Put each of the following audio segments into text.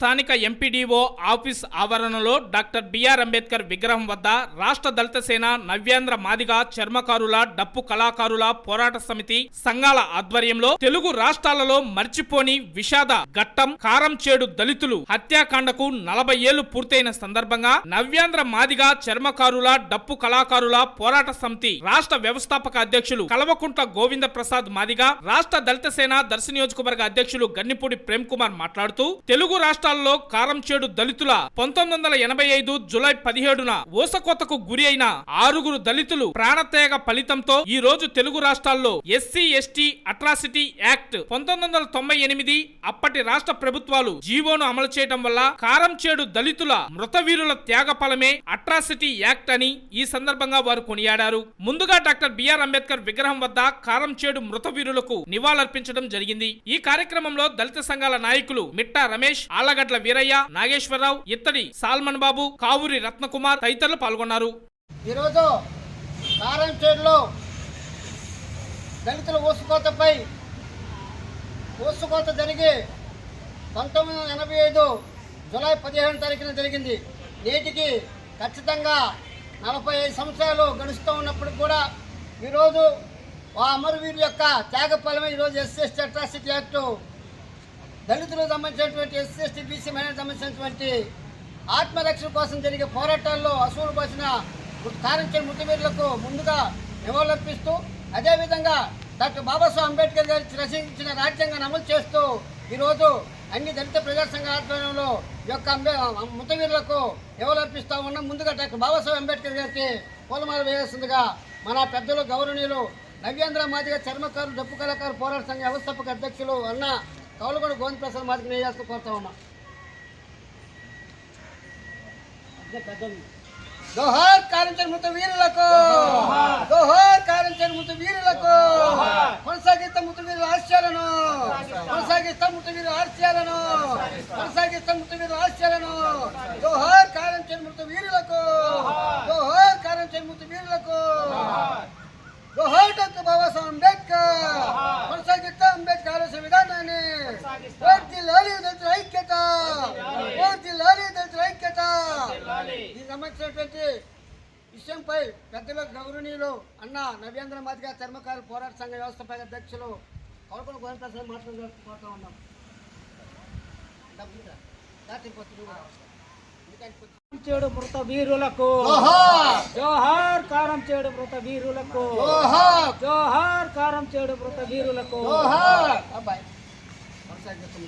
స్థానిక MPDO office ఆవరణలో doctor BR Ambedkar విగ్రహం వద్ద రాష్ట్ర దళిత సేన నవ్యాంధ్ర మాదిగ చర్మకారుల డప్పు కళాకారుల పోరాట సమితి సంఘాల ఆధ్వర్యంలో తెలుగు రాష్ట్రాలలో మర్చిపోని విషాద ఘట్టం కారం చేడు దళితులు హత్యాకాండకు నలభై ఏళ్ళు పూర్తయిన సందర్భంగా నవ్యాంధ్ర మాదిగ చర్మకారుల డప్పు కళాకారుల పోరాట సమితి రాష్ట్ర వ్యవస్థాపక అధ్యక్షులు కల్వకుంట్ల గోవింద ప్రసాద్ మాదిగ రాష్ట్ర దళిత సేన దర్శి నియోజకవర్గ అధ్యక్షులు గన్నిపూడి ప్రేమ్ కుమార్ మాట్లాడుతూ తెలుగు రాష్ట్ర రాష్ట్రాల్లో కారంచేడు దళితుల పంతొమ్మిది వందల ఎనభై ఐదు జులై పదిహేడున ఊసకోతకు గురి అయిన ఆరుగురు దళితులు ప్రాణత్యాగ ఫలితంతో ఈ రోజు తెలుగు రాష్ట్రాల్లో ఎస్సీ ఎస్టీ అట్రాసిటీ యాక్ట్ పంతొమ్మిది వందల తొంభై ఎనిమిది అప్పటి రాష్ట్ర ప్రభుత్వాలు జీవోను అమలు చేయడం వల్ల కారంచేడు దళితుల మృతవీరుల త్యాగ ఫలమే అట్రాసిటీ యాక్ట్ అని ఈ సందర్భంగా వారు కొనియాడారు. ముందుగా డాక్టర్ బిఆర్ అంబేద్కర్ విగ్రహం వద్ద కారంచేడు మృతవీరులకు నివాళులర్పించడం జరిగింది. ఈ కార్యక్రమంలో దళిత సంఘాల నాయకులు మిట్టా రమేష్ ఆలగడ్ల వీరయ్య నాగేశ్వరరావు ఇత్తడి సాల్మన్ బాబు కావూరి రత్నకుమార్ తదితరులు పాల్గొన్నారు. ఈరోజు కారంచేడులో దళితుల ఊసుకోతపై ఊసుకోత జరిగి పంతొమ్మిది వందల ఎనభై ఐదు జూలై పదిహేను తారీఖున జరిగింది. నేటికి ఖచ్చితంగా నలభై ఐదు సంవత్సరాలు గడుస్తూ ఉన్నప్పుడు కూడా ఈరోజు ఆ అమరవీరు యొక్క త్యాగ ఫలమే ఈరోజు ఎస్సీ అట్రాసిటీ యాక్ట్ దళితులకు సంబంధించినటువంటి ఎస్సీ ఎస్టీ బీసీ మైనార్టీ సంబంధించినటువంటి ఆత్మరక్షణ కోసం జరిగే పోరాటాల్లో అసూలు పోసిన కారించిన మృతవీరులకు ముందుగా నివాళులర్పిస్తూ అదేవిధంగా డాక్టర్ బాబాసాహెబ్ అంబేద్కర్ గారు రచించిన రాజ్యాంగాన్ని అమలు చేస్తూ ఈరోజు అన్ని దళిత ప్రజా సంఘ ఆధ్వర్యంలో యొక్క అంబే మృతవీరులకు నివాళులర్పిస్తూ ఉన్నాం. ముందుగా డాక్టర్ బాబాసాహెబ్ అంబేద్కర్ గారికి పూలమాల వేయాల్సిందిగా మన పెద్దలు గౌరవనీయులు నవ్యేంద్ర మాదిగ చర్మకారులు డప్పు కళాకారు పోరాట సంఘ వ్యవస్థాపక అధ్యక్షులు అన్న కౌలగొండ గోవింద ప్రసాద్ మాదిగ వేయాల్సి కోరుతా ఉన్నాం జోహార్ కారించిన మృత వీరులకు జోహార్. కారించిన మృత వీరులకు కొనసాగిస్తా మృత వీరుల ఆశయాలను కొనసాగిస్తా. మృత వీరుల ఆశయాలను కొనసాగిస్తా మృత వీరుల ఆశయాలను. జోహార్ కారించిన మృత వీరులకు జోహార్. కారించిన మృత వీరులకు అంబేద్కర్. కొనసాగిస్తా అంబేద్కర్ ఆలోచన విధానాన్ని పూర్తి లాలి దళితుల ఐక్యత. పూర్తి లాలి. దళితుల ఐక్యత. ఈ సంబంధించినటువంటి విషయంపై పెద్దల గౌరవనీయులు అన్న నవ్యాంధ్ర మాదిగా చర్మకారుల పోరాట సంఘ వ్యవస్థపై అధ్యక్షులు కౌలకొండ గోవిందప్రసాద్ మాట్లాడుతూ ఉన్నాం. రాత్రి పొద్దున. ఎందుకంటే చేడు మృత వీరులకు జోహార్ జోహార్ కారం చేడు మృత వీరులకు. జోహార్ జోహార్ కారం చేడు మృత వీరులకు. జోహార్ అబ్బాయి. కొనసాగిస్తాం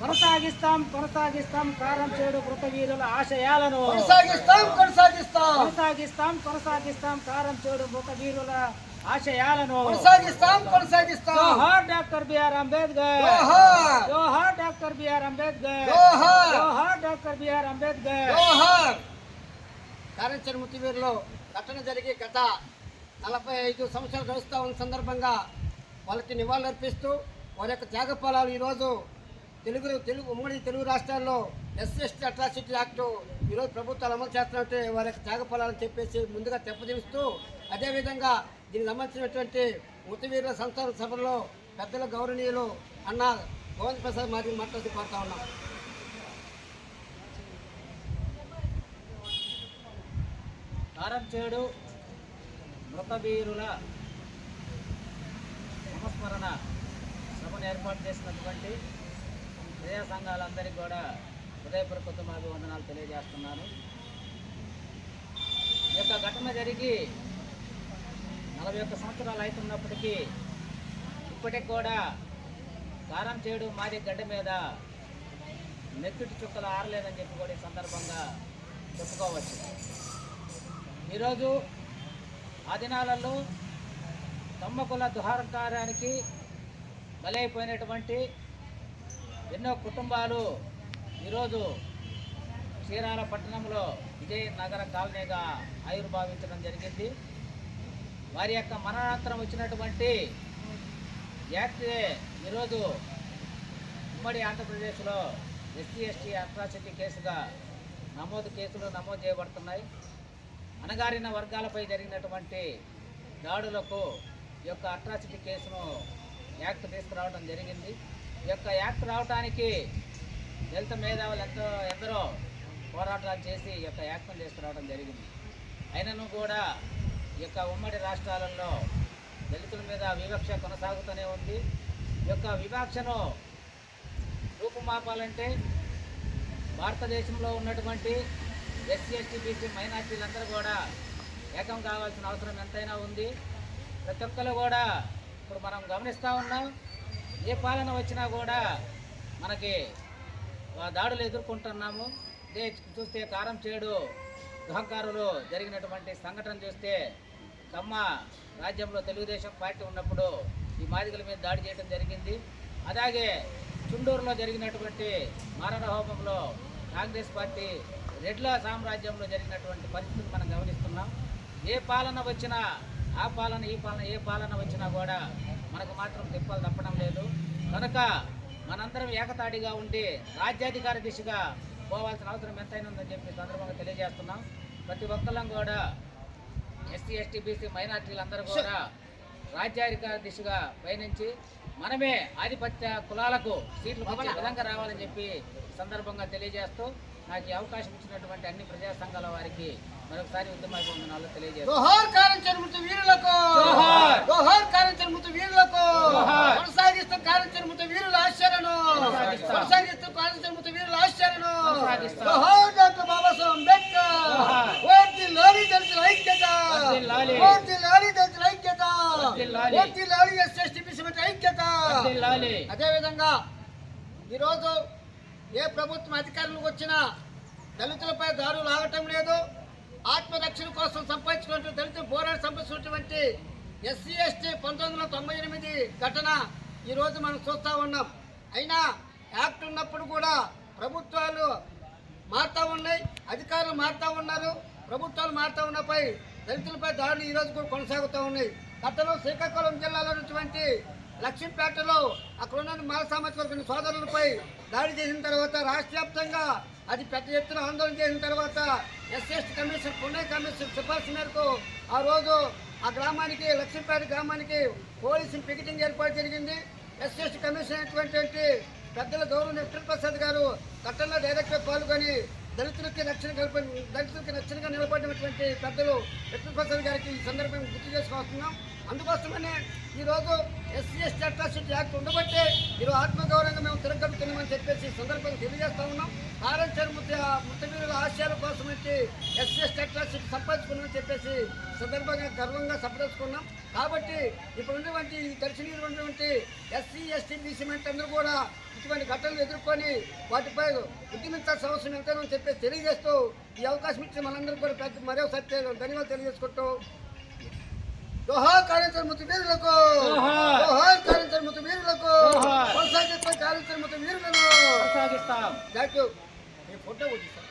కొనసాగిస్తాం కొనసాగిస్తాం కారం చేడు మృత వీరుల ఆశయాలను. కొనసాగిస్తాం కొనసాగిస్తాం. కొనసాగిస్తాం కొనసాగిస్తాం కారం చేడు మృత వీరుల ఆశయాలను. కొనసాగిస్తాం కొనసాగిస్తాం. జోహార్ డాక్టర్ బిఆర్ అంబేద్కర్. జోహార్ జోహార్ డాక్టర్ బిఆర్ అంబేద్కర్. జోహార్ జోహార్ డాక్టర్ బిఆర్ అంబేద్కర్. జోహార్! కారంచర్ ముత్తివీరులో ఘటన జరిగి గత నలభై ఐదు సంవత్సరాలు గడుస్తూ ఉన్న సందర్భంగా వాళ్ళకి నివాళులర్పిస్తూ వారి యొక్క త్యాగ ఫలాలు ఈరోజు తెలుగు తెలుగు ఉమ్మడి తెలుగు రాష్ట్రాల్లో ఎస్ఎస్టీ అట్రాసిటీ యాక్ట్ ఈరోజు ప్రభుత్వాలు అమలు చేస్తున్నట్టు వారి యొక్క త్యాగ ఫలాలను చెప్పేసి ముందుగా తెప్పదీస్తూ అదేవిధంగా దీనికి సంబంధించినటువంటి ముత్తివీరుల సంస్థల సభలో పెద్దల గౌరవనీయులు అన్న గోవింద్ ప్రసాద్ మాదిరి మాట్లాడుతూ కోరుతా ఉన్నాం. కారం చేడు మృత వీరుల సంస్మరణ సభను ఏర్పాటు చేసినటువంటి ప్రజా సంఘాలందరికీ కూడా హృదయపూర్వక అభివందనాలు తెలియజేస్తున్నాను. ఈ యొక్క ఘటన జరిగి నలభై ఒక్క సంవత్సరాలు అవుతున్నప్పటికీ ఇప్పటికి కూడా కారం చేడు మారి గడ్డ మీద నెత్తుటి చుక్కలు ఆరలేదని చెప్పి కూడా ఈ సందర్భంగా చెప్పుకోవచ్చు. ఈరోజు ఆ దినాలలో తమ్మకుల దుహారకారానికి బలైపోయినటువంటి ఎన్నో కుటుంబాలు ఈరోజు చీరాల పట్టణంలో విజయనగర కాలనీగా ఆవిర్భావించడం జరిగింది. వారి యొక్క మరణాంతరం వచ్చినటువంటి యాక్ట్ ఈరోజు ఉమ్మడి ఆంధ్రప్రదేశ్లో ఎస్సీ ఎస్టీ అట్రాసిటీ కేసుగా నమోదు కేసులు నమోదు చేయబడుతున్నాయి. అణగారిన వర్గాలపై జరిగినటువంటి దాడులకు ఈ యొక్క అట్రాసిటీ కేసును యాక్ట్ తీసుకురావడం జరిగింది. ఈ యొక్క యాక్ట్ రావడానికి దళిత మేధావులు ఎంతో ఎందరో పోరాటాలు చేసి ఈ యొక్క యాక్ట్ను తీసుకురావడం జరిగింది. అయినను కూడా ఈ యొక్క ఉమ్మడి రాష్ట్రాలలో దళితుల మీద వివక్ష కొనసాగుతూనే ఉంది. ఈ యొక్క వివక్షను రూపుమాపాలంటే భారతదేశంలో ఉన్నటువంటి ఎస్సీ ఎస్టీ బీసీ మైనార్టీలందరూ కూడా ఏకం కావాల్సిన అవసరం ఎంతైనా ఉంది. ప్రతి ఒక్కరు కూడా ఇప్పుడు మనం గమనిస్తూ ఉన్నాం ఏ పాలన వచ్చినా కూడా మనకి దాడులు ఎదుర్కొంటున్నాము. ఇదే చూస్తే కారం చేడు గృహకారులు జరిగినటువంటి సంఘటన చూస్తే కమ్మ రాజ్యంలో తెలుగుదేశం పార్టీ ఉన్నప్పుడు ఈ మాదిగల మీద దాడి చేయడం జరిగింది. అలాగే చుండూరులో జరిగినటువంటి మారణ హోమంలో కాంగ్రెస్ పార్టీ రెడ్ల సామ్రాజ్యంలో జరిగినటువంటి పరిస్థితిని మనం గమనిస్తున్నాం. ఏ పాలన వచ్చినా ఆ పాలన ఈ పాలన ఏ పాలన వచ్చినా కూడా మనకు మాత్రం తిప్పలు తప్పడం లేదు. కనుక మనందరం ఏకతాటిగా ఉండి రాజ్యాధికార దిశగా పోవాల్సిన అవసరం ఎంతైనా ఉందని చెప్పి సందర్భంగా తెలియజేస్తున్నాం. ప్రతి ఒక్కళ్ళం కూడా ఎస్సీ ఎస్టీ బీసీ మైనార్టీలందరూ కూడా రాజ్యాధికార దిశగా పయనించి మనమే ఆధిపత్య కులాలకు సీట్లు విధంగా రావాలని చెప్పి సందర్భంగా తెలియజేస్తూ నాకు ఈ అవకాశం ఇచ్చినటువంటి అన్ని ప్రజా సంఘాల వారికి మరొకసారి ఉద్యమాభివందనాలు తెలియజేస్తాను. వీరులకు. కొనసాగిస్తూ వీరుల ఆశ్చర్యను! కొనసాగిస్తాం. వీరుల ఆశ్చర్యను! డాక్టర్ బాబాసాహెబ్ అంబేద్కర్! ఐక్యత! ఐక్యత! వర్ధిల్లాలి. అదేవిధంగా ఈరోజు ఏ ప్రభుత్వం అధికారంలోకి వచ్చినా దళితులపై దారులు ఆగటం లేదు. ఆత్మరక్షణ కోసం సంపాదించుకున్నటువంటి దళితులు పోరాట సంపాదించినటువంటి ఎస్సీ ఎస్టీ పంతొమ్మిది వందల తొంభై ఎనిమిది ఘటన ఈరోజు మనం చూస్తూ ఉన్నాం. అయినా యాక్ట్ ఉన్నప్పుడు కూడా ప్రభుత్వాలు మారుతూ ఉన్నాయి అధికారులు మారుతూ ఉన్నారు. ప్రభుత్వాలు మారుతూ ఉన్నపై దళితులపై దాడులు ఈరోజు కూడా కొనసాగుతూ ఉన్నాయి. గతంలో శ్రీకాకుళం జిల్లాలో ఉన్నటువంటి లక్ష్మీపేటలో అక్కడ ఉన్న మాల సామాజిక వర్గం సోదరులపై దాడి చేసిన తర్వాత రాష్ట్ర వ్యాప్తంగా అది పెద్ద ఎత్తున ఆందోళన చేసిన తర్వాత ఎస్ఎస్టీ కమిషన్ పుణ్య కమిషన్ సిఫార్సు మేరకు ఆ రోజు ఆ గ్రామానికి లక్ష్మీపేట గ్రామానికి పోలీసు పికెటింగ్ ఏర్పాటు జరిగింది. ఎస్ఎస్టీ కమిషన్ అయినటువంటి పెద్దల గౌరవ విఠల్ ప్రసాద్ గారు ఘటనలో డైరెక్ట్గా పాల్గొని దళితులకి రక్షణ కల్ప దళితులకి రక్షణగా నిలబడినటువంటి పెద్దలు విఠల్ ప్రసాద్ గారికి ఈ సందర్భంగా గుర్తు చేసుకొస్తున్నాం. అందుకోసమనే ఈరోజు ఎస్సీ ఎస్టీ అట్రాసిటీ యాక్ట్ ఉండబట్టే ఈరోజు ఆత్మగౌరవంగా మేము తిరగలుగుతున్నామని చెప్పేసి సందర్భంగా తెలియజేస్తా ఉన్నాం. ఆరంచర్ మృత మృతవీరుల ఆశయాల కోసం వచ్చి ఎస్సీ ఎస్టీ అట్రాసిటీ సంపాదించుకున్నామని చెప్పేసి సందర్భంగా గర్వంగా సంప్రదించుకున్నాం కాబట్టి ఇప్పుడు ఉన్నటువంటి ఈ దర్శనీయులు ఉన్నటువంటి ఎస్సీ ఎస్టీ బీసీ అందరూ కూడా ఇటువంటి ఘటనలు ఎదుర్కొని వాటిపై ఉద్యమించాల్సిన అవసరం ఎంతైనా చెప్పేసి తెలియజేస్తూ ఈ అవకాశం ఇచ్చిన మనందరూ కూడా పెద్ద మరోసారి ధన్యవాదాలు తెలియజేసుకుంటూ జోహార్ కార్యక్రమ వీరులకు జోహార్. కార్యక్రమ వీరులకు జోహార్. కొనసాగిస్తున్న కార్యక్రమ వీరులను కొనసాగిస్తాం థ్యాంక్ యూ మీ ఫోటో కొట్టిస్తాను